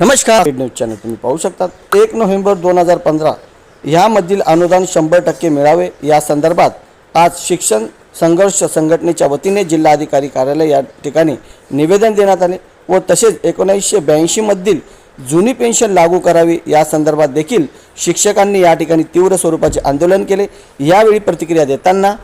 नमस्कार. News channel तुम्ही पाहू शकता एक नोव्हेंबर दोन हजार पंधरा ह्यामधील अनुदान शंभर टक्के मिळावे या संदर्भात आज शिक्षण संघर्ष संघटनेच्या वतीने जिल्हाधिकारी कार्यालय या ठिकाणी निवेदन देण्यात आले व तसेच एकोणीसशे ब्याऐंशीमधील जुनी पेन्शन लागू करावी या संदर्भात देखील शिक्षकांनी या ठिकाणी तीव्र स्वरूपाचे आंदोलन केले. यावेळी प्रतिक्रिया देताना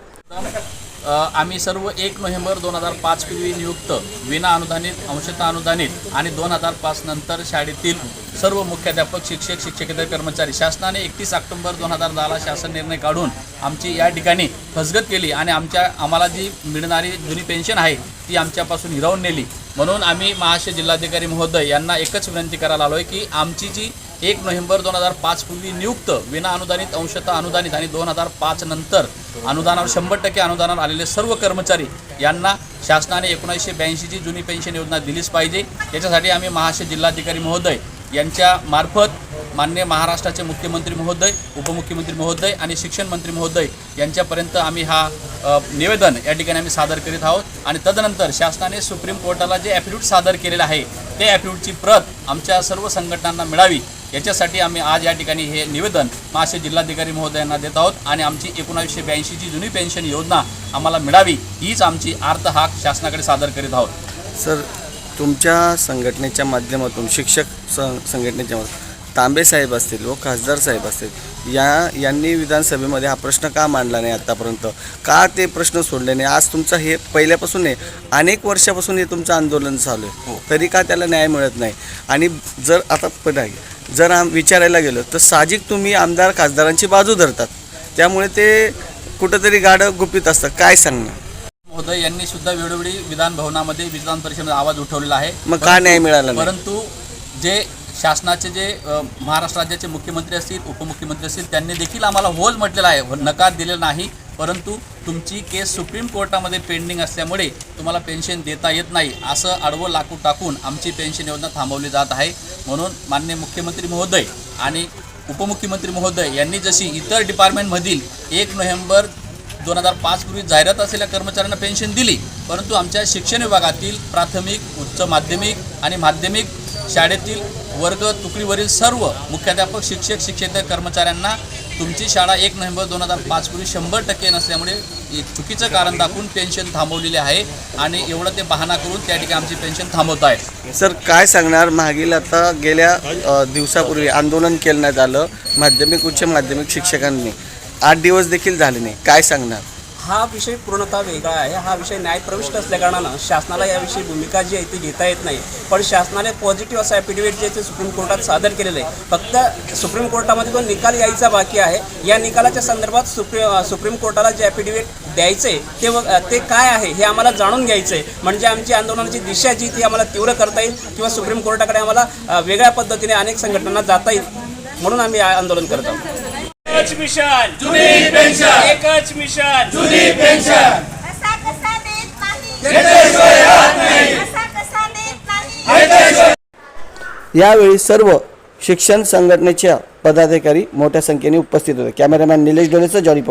आम्ही सर्व एक नोव्हेंबर दोन हजार पाच पूर्वी नियुक्त विना अनुदानित अंशतः अनुदानित आणि दोन हजार पाच नंतर शाळेतील सर्व मुख्याध्यापक शिक्षक शिक्षकेतर कर्मचारी शासनाने एकतीस ऑक्टोबर दोन हजार दहाला शासन निर्णय काढून आमची या ठिकाणी फसगत केली आणि आमच्या आम्हाला जी मिळणारी जुनी पेन्शन आहे ती आमच्यापासून हिरावून नेली. म्हणून आम्ही महाराष्ट्र जिल्हाधिकारी महोदय यांना एकच विनंती करायला आलो आहे की आमची जी एक नोव्हेंबर दोन हजार पाच पूर्वी नियुक्त विना अनुदानित अंशतः अनुदानित आणि दोन हजार पाच नंतर अनुदानावर शंभर टक्के अनुदानावर आलेले सर्व कर्मचारी यांना शासनाने एकोणीसशे ब्याऐंशीची जुनी पेन्शन योजना दिलीच पाहिजे. याच्यासाठी आम्ही महाराष्ट्र जिल्हाधिकारी महोदय यांच्या मार्फत मान्य महाराष्ट्राचे मुख्यमंत्री महोदय उपमुख्यमंत्री महोदय आणि शिक्षण मंत्री महोदय यांच्यापर्यंत आम्ही हा निवेदन या ठिकाणी आम्ही सादर करीत आहोत. आणि तदनंतर शासनाने सुप्रीम कोर्टाला जे ॲफिडेविट सादर केलेलं आहे ते ॲफिडेविटची प्रत आमच्या सर्व संघटनांना मिळावी. याच्यासाठी आम्ही आज या ठिकाणी हे निवेदन मासे जिल्हाधिकारी महोदयांना देत आहोत आणि आमची एकोणावीसशे ब्याऐंशीची जुनी पेन्शन योजना आम्हाला मिळावी हीच आमची आर्थ हाक शासनाकडे सादर करीत आहोत. सर तुमच्या संघटनेच्या माध्यमातून शिक्षक स संघटनेच्या माध्यमातून तांबे साहेब असतील व खासदार साहेब असतील या यांनी विधानसभेमध्ये हा प्रश्न का मांडला नाही आत्तापर्यंत का ते प्रश्न सोडले नाही? आज तुमचं हे पहिल्यापासून नाही अनेक वर्षापासून हे तुमचं आंदोलन चालू आहे. तरी का त्याला न्याय मिळत नाही? आणि जर आता पण जर आम विचारायला गेलो तर साहजिक तुम्ही आमदार खासदारांची बाजू धरतात. त्यामुळे ते कुठंतरी गाडं गुपित असतं काय सांगणार? महोदय यांनी सुद्धा वेळोवेळी विधान भवनामध्ये विधान परिषदेमध्ये आवाज उठवलेला आहे. मग का न्याय मिळाला नाही? परंतु जे शासनाचे जे महाराष्ट्र राज्याचे मुख्यमंत्री असतील उपमुख्यमंत्री असतील त्यांनी देखील आम्हाला होल म्हटलेला आहे. व नकार दिलेला नाही. परंतु तुमची केस सुप्रीम कोर्टामध्ये पेंडिंग असल्यामुळे तुम्हाला पेन्शन देता येत नाही. असं आडवं लाकूड टाकून आमची पेन्शन योजना थांबवली जात आहे. म्हणून मान्य मुख्यमंत्री महोदय आणि उपमुख्यमंत्री महोदय यांनी जशी इतर डिपार्टमेंटमधील एक नोव्हेंबर दोन हजार पाच पूर्वी जाहिरात असलेल्या कर्मचाऱ्यांना पेन्शन दिली परंतु आमच्या शिक्षण विभागातील प्राथमिक उच्च माध्यमिक आणि माध्यमिक शाळेतील वर्ग तुकडीवरील सर्व मुख्याध्यापक शिक्षक शिक्षेतर कर्मचाऱ्यांना तुमची शाळा एक नोव्हेंबर दोन हजार पाचपूर्वी शंभर टक्के नसल्यामुळे चुकीचं कारण दाखवून पेन्शन थांबवलेले आहे आणि एवढं ते बहाणा करून त्या ठिकाणी आमची पेन्शन थांबवत आहे. सर काय सांगणार? मागील आता गेल्या दिवसापूर्वी आंदोलन केलं आलं माध्यमिक उच्च माध्यमिक शिक्षकांनी. आठ दिवस देखील झाले नाही. काय सांगणार? हा विषय पूर्णतः वेगळा आहे. हा विषय न्यायप्रविष्ट असल्याकारणानं शासनाला याविषयी भूमिका जी आहे ती घेता येत नाही. पण शासनाने पॉझिटिव्ह असं ॲफिडेव्हिट जे ते सुप्रीम कोर्टात सादर केलेलं आहे. फक्त सुप्रीम कोर्टामध्ये तो निकाल यायचा बाकी आहे या निकालाच्या संदर्भात सुप्री सुप्रीम कोर्टाला जे ॲफिडेव्हिट द्यायचं आहे ते व- ते काय आहे हे आम्हाला जाणून घ्यायचं आहे म्हणजे आमची आंदोलनाची दिशा जी ती आम्हाला तीव्र करता येईल किंवा सुप्रीम कोर्टाकडे आम्हाला वेगळ्या पद्धतीने अनेक संघटनांना जाता येईल. म्हणून आम्ही आंदोलन करत आहोत. एकच मिशन. जुनी पेन्शन. एकच मिशन. जुनी पेन्शन. असा कसा देत नाही. असा कसा देत नाही. यावेळी सर्व शिक्षण संघटनेच्या पदाधिकारी मोठ्या संख्येने उपस्थित होते. कॅमेरामॅन निलेश डोलेचं जॉनी पवार.